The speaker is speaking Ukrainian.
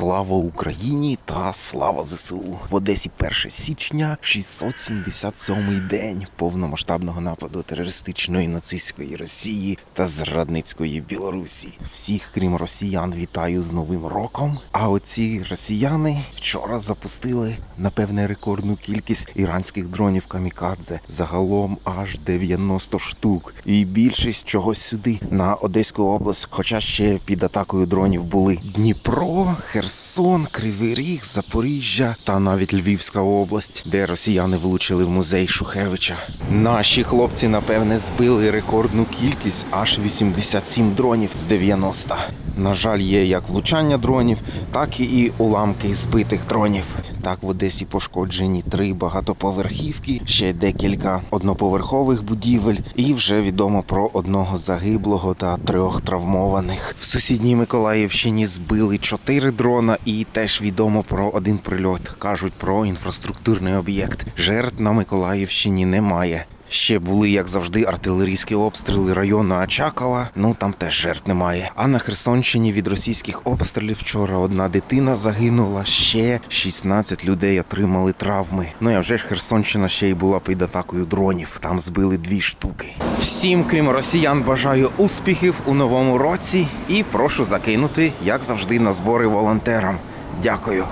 Слава Україні та слава ЗСУ в Одесі 1 січня, 677-й день повномасштабного нападу терористичної нацистської Росії та зрадницької Білорусі. Всіх, крім росіян, вітаю з Новим роком. А оці росіяни вчора запустили напевне рекордну кількість іранських дронів камікадзе. Загалом аж 90 штук. І більшість чогось сюди на Одеську область, хоча ще під атакою дронів були Дніпро, Херсон, Кривий Ріг, Запоріжжя та навіть Львівська область, де росіяни влучили в музей Шухевича. Наші хлопці, напевне, збили рекордну кількість аж 87 дронів з 90. На жаль, є як влучання дронів, так і уламки збитих дронів. Так в Одесі пошкоджені три багатоповерхівки, ще декілька одноповерхових будівель, і вже відомо про одного загиблого та трьох травмованих. В сусідній Миколаївщині збили чотири дрона, і теж відомо про один прильот. кажуть про інфраструктурний об'єкт. Жертв на Миколаївщині немає. Ще були, як завжди, артилерійські обстріли району Очакова. Ну там теж жертв немає. А на Херсонщині від російських обстрілів вчора одна дитина загинула. Ще 16 людей отримали травми. Ну я вже ж Херсонщина ще й була під атакою дронів. Там збили дві штуки. Всім, крім росіян, бажаю успіхів у новому році і прошу закинути, як завжди, на збори волонтерам. Дякую.